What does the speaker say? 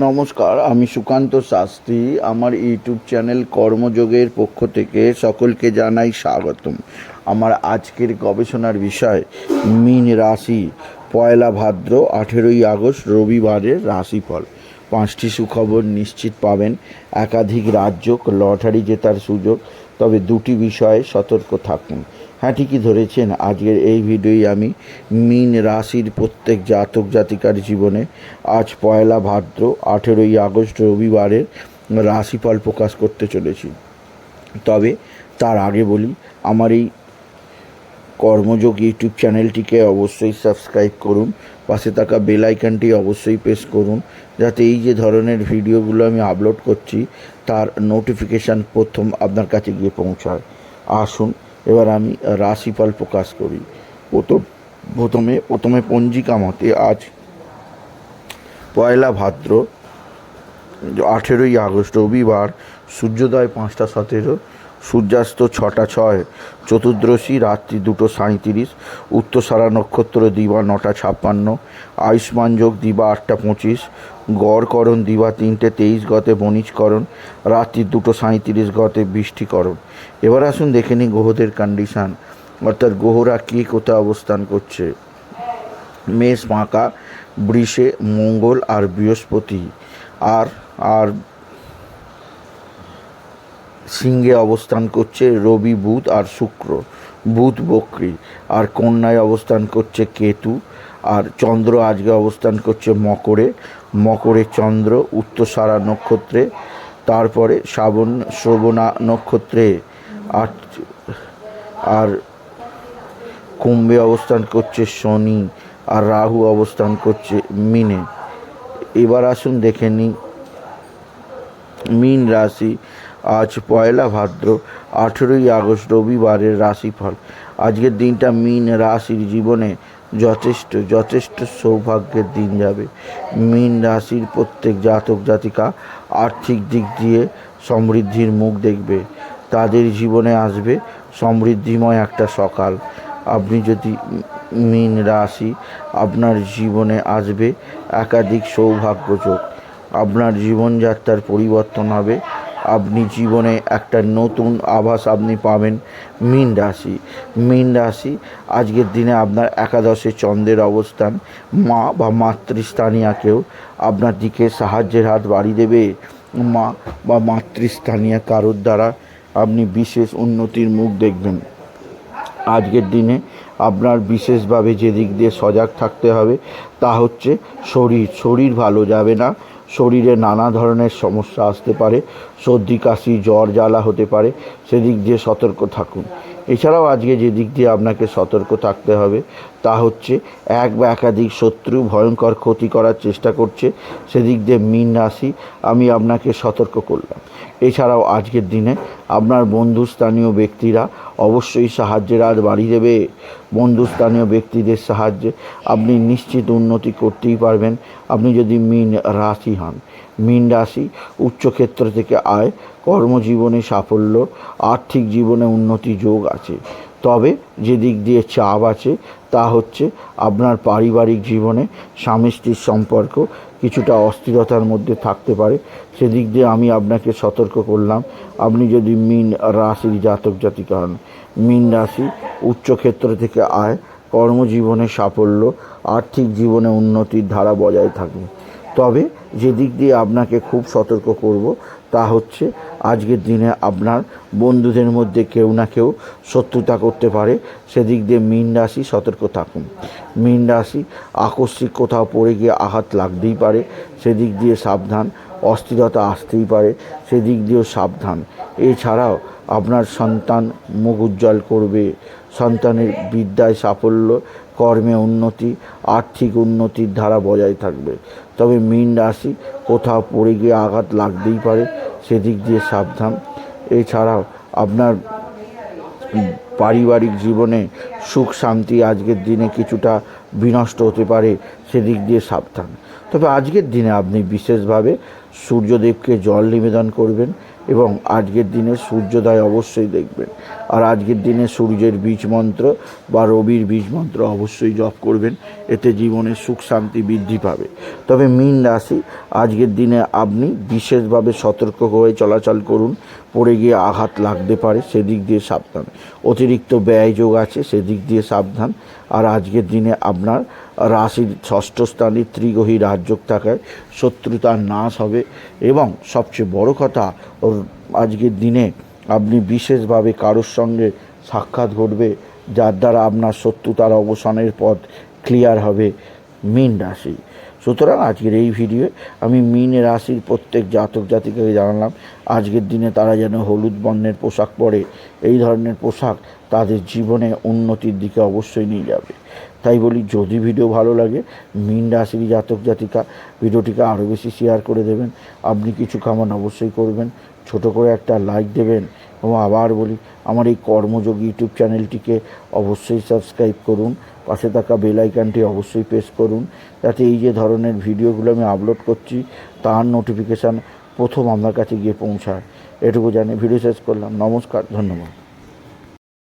নমস্কার, আমি সুকান্ত শাস্ত্রী। আমার ইউটিউব চ্যানেল কর্মযোগের পক্ষ থেকে সকলকে জানাই স্বাগতম। আমার আজকের গবেষণার বিষয়, মীন রাশি, পয়লা ভাদ্র, আঠেরোই আগস্ট, রবিবারের রাশিফল। পাঁচটি সুখবর নিশ্চিত পাবেন। একাধিক রাজ্য লটারি জেতার সুযোগ, তবে দুটি বিষয়ে সতর্ক থাকুন। হ্যাঁ ঠিকই ধরেছেন। আজকের এই ভিডিওই আমি মিন রাশির প্রত্যেক জাতক জাতিকার জীবনে আজ পয়লা ভাদ্র, আঠেরোই আগস্ট রবিবারের রাশিফল প্রকাশ করতে চলেছি। তবে তার আগে বলি, আমার এই কর্মযোগ ইউটিউব চ্যানেলটিকে অবশ্যই সাবস্ক্রাইব করুন, পাশে থাকা বেল অবশ্যই প্রেস করুন, যাতে এই যে ধরনের ভিডিওগুলো আমি আপলোড করছি, তার নোটিফিকেশান প্রথম আপনার কাছে গিয়ে পৌঁছায়। আসুন এবার আমি রাশিফল প্রকাশ করি। প্রথম, প্রথমে প্রথমে পঞ্জিকা মতে আজ পয়লা ভাদ্র, আঠেরোই আগস্ট, রবিবার, সূর্যোদয় পাঁচটা সতেরো সূর্যাস্ত ছটা ছয়, চতুর্দশী রাত্রি দুটো সাঁইত্রিশ উত্তরসারা নক্ষত্র দিবা নটা ছাপ্পান্ন, আয়ুষ্মান যোগ দিবা আটটা পঁচিশ গড়করণ দিবা তিনটে তেইশ গতে বণিজকরণ, রাত্রি দুটো সাঁইত্রিশ গতে বৃষ্টিকরণ। এবার আসুন দেখে নিই গ্রহদের কন্ডিশান অর্থাৎ গ্রহরা কে কোথায় অবস্থান করছে? মেষ ফাঁকা বৃষে, মঙ্গল আর বৃহস্পতি। আর আর সিংহে অবস্থান করছে রবি বুধ আর শুক্র। বুধ বক্রী। আর কন্যায় অবস্থান করছে কেতু। আর চন্দ্র আজকে অবস্থান করছে মকরে। মকরে চন্দ্র উত্তরসারা নক্ষত্রে। তারপরে শ্রাবণ, শ্রবণা নক্ষত্রে। আর আর কুম্ভে অবস্থান করছে শনি। আর রাহু অবস্থান করছে মিনে। এবার আসুন দেখে নিই। মীন রাশি। আজ পয়লা ভাদ্র, আঠেরোই আগস্ট রবিবারের রাশিফল। আজকের দিনটা মিন রাশির জীবনে যথেষ্ট যথেষ্ট সৌভাগ্যের দিন যাবে। মীন রাশির প্রত্যেক জাতক জাতিকা আর্থিক দিক দিয়ে সমৃদ্ধির মুখ দেখবে। তাদের জীবনে আসবে সমৃদ্ধিময় একটা সকাল। আপনি যদি মীন রাশি, আপনার জীবনে আসবে একাধিক সৌভাগ্য যোগ। আপনার জীবনযাত্রার পরিবর্তন হবে আপনি জীবনে একটা নতুন আভাস আপনি পাবেন মীন রাশি। মীন রাশি, আজকের দিনে আপনার একাদশে চন্দ্রের অবস্থান। মা বা মাতৃস্থানীয়াকেও আপনার দিকে সাহায্যের হাত বাড়িয়ে দেবে। মা বা মাতৃস্থানীয় কারোর দ্বারা আপনি বিশেষ উন্নতির মুখ দেখবেন। আজকের দিনে আপনার বিশেষভাবে যে দিক দিয়ে সজাগ থাকতে হবে তা হচ্ছে শরীর। শরীর ভালো যাবে না। শরীরে নানা ধরনের সমস্যা আসতে পারে, সর্দি, কাশি, জ্বর, জ্বালা হতে পারে, সেদিক দিয়ে সতর্ক থাকুন। এছাড়াও আজকে যে দিক দিয়ে আপনাকে সতর্ক থাকতে হবে, তা হচ্ছে এক বা একাধিক শত্রু ভয়ঙ্কর ক্ষতি করার চেষ্টা করছে, সেদিক দিয়ে মিন রাশি, আমি আপনাকে সতর্ক করলাম। এছাড়াও আজকের দিনে আপনার বন্ধু স্থানীয় ব্যক্তিরা অবশ্যই সাহায্যের আজ বাড়িয়ে দেবে। বন্ধু স্থানীয় ব্যক্তিদের সাহায্যে আপনি নিশ্চিত উন্নতি করতেই পারবেন। আপনি যদি মিন রাশি হন, মিন রাশি উচ্চক্ষেত্র থেকে আয়, কর্মজীবনে সাফল্য, আর্থিক জীবনে উন্নতি যোগ আছে। তবে যে দিক দিয়ে চাপ আছে তা হচ্ছে আপনার পারিবারিক জীবনে স্বামী স্ত্রীর সম্পর্ক কিছুটা অস্থিরতার মধ্যে থাকতে পারে। সেদিক দিয়ে আমি আপনাকে সতর্ক করলাম, আপনি যদি মিন রাশির জাতক জাতিকা হন, মিন রাশি উচ্চক্ষেত্র থেকে আয়, কর্মজীবনে সাফল্য, আর্থিক জীবনে উন্নতির ধারা বজায় থাকবে তবে যে দিক দিয়ে আপনাকে খুব সতর্ক করব তা হচ্ছে আজকের দিনে আপনার বন্ধুদের মধ্যে কেউ না কেউ শত্রুতা করতে পারে। সেদিক দিয়ে মীন রাশি সতর্ক থাকুন। মীন রাশি আকস্মিক কোথাও পড়ে গিয়ে আঘাত লাগতেই পারে। সেদিক দিয়ে সাবধান অস্থিরতা আসতেই পারে, সেদিক দিয়েও সাবধান। এছাড়াও আপনার সন্তান মুখ উজ্জ্বল করবে, সন্তানের বিদ্যায় সাফল্য, কর্মে উন্নতি, আর্থিক উন্নতির ধারা বজায় থাকবে। তবে মীন রাশি কোথাও পড়ে গিয়ে আঘাত লাগতেই পারে, সেদিক দিয়ে সাবধান। এছাড়াও আপনার পারিবারিক জীবনে সুখ শান্তি আজকের দিনে কিছুটা বিনষ্ট হতে পারে, সেদিক দিয়ে সাবধান। তবে আজকের দিনে আপনি বিশেষভাবে সূর্যদেবকে জল নিবেদন করবেন এবং আজকের দিনে সূর্যোদয় অবশ্যই দেখবেন। আর আজকের দিনে সূর্যের বীজ মন্ত্র বা রবির বীজ মন্ত্র অবশ্যই জপ করবেন, এতে জীবনে সুখ শান্তি বৃদ্ধি পাবে। তবে মীন রাশি, আজকের দিনে আপনি বিশেষভাবে সতর্ক হয়ে চলাচল করুন, পড়ে গিয়ে আঘাত লাগতে পারে, সেদিক দিয়ে সাবধান। অতিরিক্ত ব্যয় যোগ আছে, সেদিক দিয়ে সাবধান। আর আজকের দিনে আপনার রাশির ষষ্ঠ স্থানে ত্রিগ্রহী রাজযোগ থাকায় শত্রুতার নাশ হবে এবং সবচেয়ে বড় কথা আজকের দিনে আপনি বিশেষভাবে কারোর সঙ্গে সাক্ষাৎ ঘটবে, যার দ্বারা আপনার শত্রুতার অবসানের পথ ক্লিয়ার হবে, মীন রাশি। সুতরাং আজকের এই ভিডিওয়ে আমি মীন রাশির প্রত্যেক জাতক জাতিকাকে জানালাম, আজকের দিনে তারা যেন হলুদ বর্ণের পোশাক পরে, এই ধরনের পোশাক তাদের জীবনে উন্নতির দিকে অবশ্যই নিয়ে যাবে। তাই বলি, যদি ভিডিও ভালো লাগে, মিন রাশির জাতক জাতিকা ভিডিওটিকে আরও বেশি শেয়ার করে দেবেন। আপনি কিছু কামান অবশ্যই করবেন, ছোট করে একটা লাইক দেবেন এবং আবার বলি, আমার এই কর্মযোগ ইউটিউব চ্যানেলটিকে অবশ্যই সাবস্ক্রাইব করুন, পাশে থাকা বেল অবশ্যই প্রেস করুন, যাতে এই যে ধরনের ভিডিওগুলো আমি আপলোড করছি, তার নোটিফিকেশান প্রথম আপনার কাছে গিয়ে পৌঁছায়। এটুকু জানি ভিডিও শেষ করলাম। নমস্কার, ধন্যবাদ।